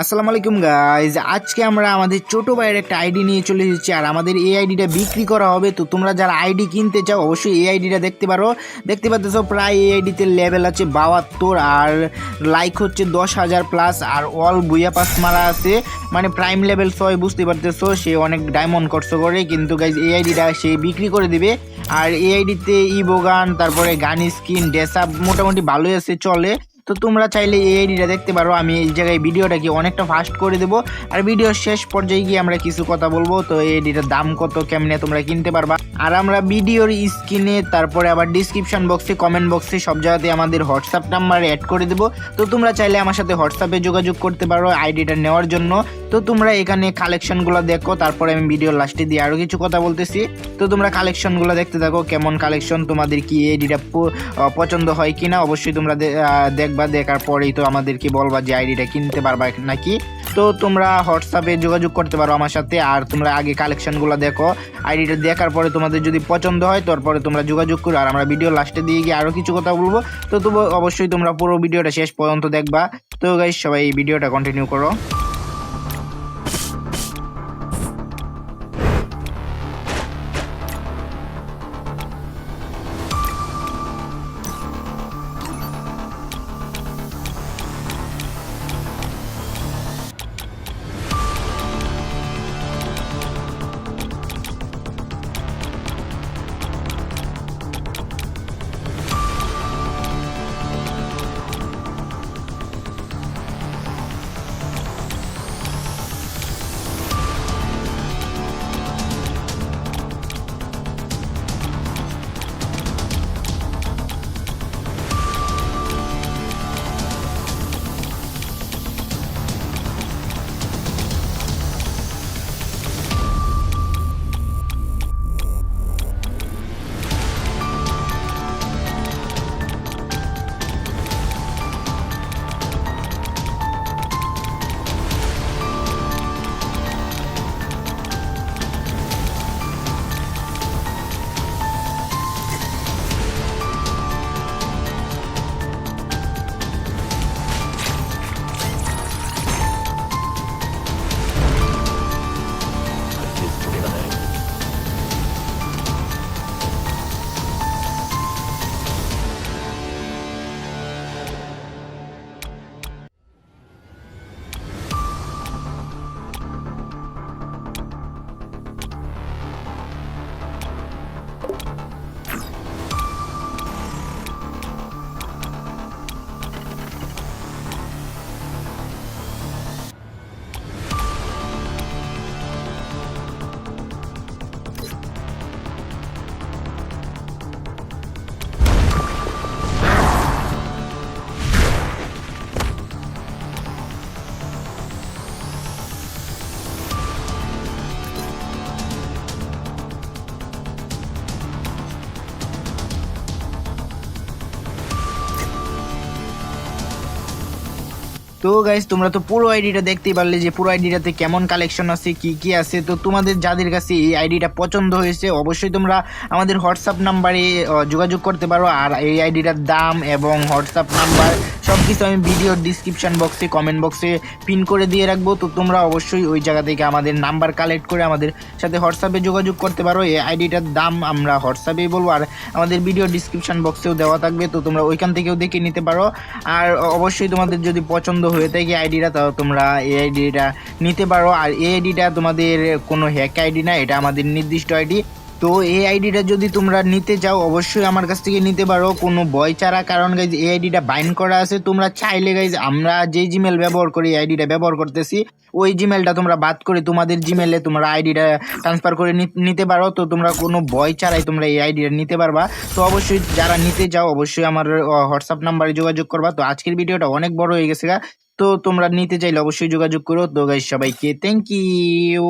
আসসালামু আলাইকুম গাইজ আজকে আমরা আমাদের ছোট ভাইয়ের একটা আইডি নিয়ে চলে এসেছি, আর আমাদের এই আইডিটা বিক্রি করা হবে। তো তোমরা যারা আইডি কিনতে চাও, অবশ্যই এই আইডিটা দেখতে পারো। দেখতে পাচ্ছ প্রায় এই আইডিতে লেভেল আছে বাহাত্তর, আর লাইক হচ্ছে দশ হাজার প্লাস আর অল বুয়া পাস মারা আছে। মানে প্রাইম লেভেল ছয় বুঝতে পারতেছো, সে অনেক ডায়মন্ড খরচ করে, কিন্তু গাইজ এই আইডিটা সে বিক্রি করে দিবে। আর এই আইডিতে ইবোগান তারপরে গান স্কিন ড্রেস মোটামুটি ভালোই আছে, চলে। তো তোমরা চাইলে এই আইডিটা দেখতে পারো। আমি এই জায়গায় ভিডিওটাকে অনেকটা ফাস্ট করে দেবো। আর ভিডিওর শেষ পর্যায়ে গিয়ে আমরা কিছু কথা বলব। তো এই আইডিটার দাম কত, কেমনে তোমরা কিনতে পারবা? আর আমরা ভিডিওর স্ক্রিনে, তারপরে আবার ডিসক্রিপশন বক্সে কমেন্ট বক্সে সব জায়গাতে আমাদের হোয়াটসঅ্যাপ নাম্বার অ্যাড করে দেবো। তো তোমরা চাইলে আমার সাথে হোয়াটসঅ্যাপে যোগাযোগ করতে পারো। আইডিটা নেওয়ার জন্য। তো তোমরা এখানে কালেকশনগুলো দেখো, তারপরে আমি ভিডিও লাস্টে দিয়ে আরও কিছু কথা বলতেছি। তো তোমরা কালেকশনগুলো দেখতে থাকো, কেমন কালেকশন তোমাদের কি আইডিটা পছন্দ হয় কিনা? অবশ্যই তোমরা দেখবা, দেখার পরেই তো আমাদেরকে বলবা যে আইডিটা কিনতে পারবা নাকি। তো তোমরা হোয়াটসঅ্যাপে যোগাযোগ করতে পারো আমার সাথে, আর তোমরা আগে কালেকশনগুলো দেখো। আইডিটা দেখার পরে তোমাদের যদি পছন্দ হয়, তারপরে তোমরা যোগাযোগ করো। আর আমরা ভিডিও লাস্টে দিয়ে গিয়ে আরও কিছু কথা বলব। তো তবু অবশ্যই তোমরা পুরো ভিডিওটা শেষ পর্যন্ত দেখবা। তো গাইস সবাই এই ভিডিওটা কন্টিনিউ করো। তো গাইজ তোমরা তো পুরো আইডিটা দেখতেই পারলে যে পুরো আইডিটাতে কেমন কালেকশন আছে, কি কি আছে। তো তোমাদের যাদের কাছে এই আইডিটা পছন্দ হয়েছে, অবশ্যই তোমরা আমাদের হোয়াটসঅ্যাপ নাম্বারে যোগাযোগ করতে পারো। আর এই আইডিটার দাম এবং হোয়াটসঅ্যাপ নাম্বার সব কিছু আমি ভিডিওর ডিসক্রিপশন বক্সে কমেন্ট বক্সে পিন করে দিয়ে রাখব। তো তোমরা অবশ্যই ওই জায়গা থেকে আমাদের নাম্বার কালেক্ট করে আমাদের সাথে হোয়াটসঅ্যাপে যোগাযোগ করতে পারো। এই আইডিটার দাম আমরা হোয়াটসঅ্যাপেই বলব। আর আমাদের ভিডিও ডিসক্রিপশন বক্সেও দেওয়া থাকবে। তো তোমরা ওইখান থেকেও দেখে নিতে পারো। আর অবশ্যই তোমাদের যদি পছন্দ হয়ে থাকে আইডিটা তাও তোমরা এই আইডিটা নিতে পারো। আর এই আইডিটা তোমাদের কোনো হ্যাক আইডি না, এটা আমাদের নির্দিষ্ট আইডি তো এই আইডিটা যদি তোমরা নিতে চাও, অবশ্যই আমার কাছ থেকে নিতে পারো। কোনো বয় ছাড়া, কারণ গাইজ এই আইডিটা বাইন করা আছে। তোমরা চাইলে গাইজ আমরা যেই জিমেল ব্যবহার করি, এই আইডিটা ব্যবহার করতেছি। ওই জিমেলটা তোমরা বাদ করে তোমাদের জিমেলে তোমরা আইডিটা ট্রান্সফার করে নিতে পারো। তো তোমরা কোনো ভয় ছাড়াই তোমরা এই আইডিটা নিতে পারবা। তো অবশ্যই যারা নিতে চাও, অবশ্যই আমার হোয়াটসঅ্যাপ নাম্বারে যোগাযোগ করবা। তো আজকের ভিডিওটা অনেক বড় হয়ে গেছে গা। তো তোমরা নিতে চাইলে অবশ্যই যোগাযোগ করো। তো গাইজ সবাইকে থ্যাংক ইউ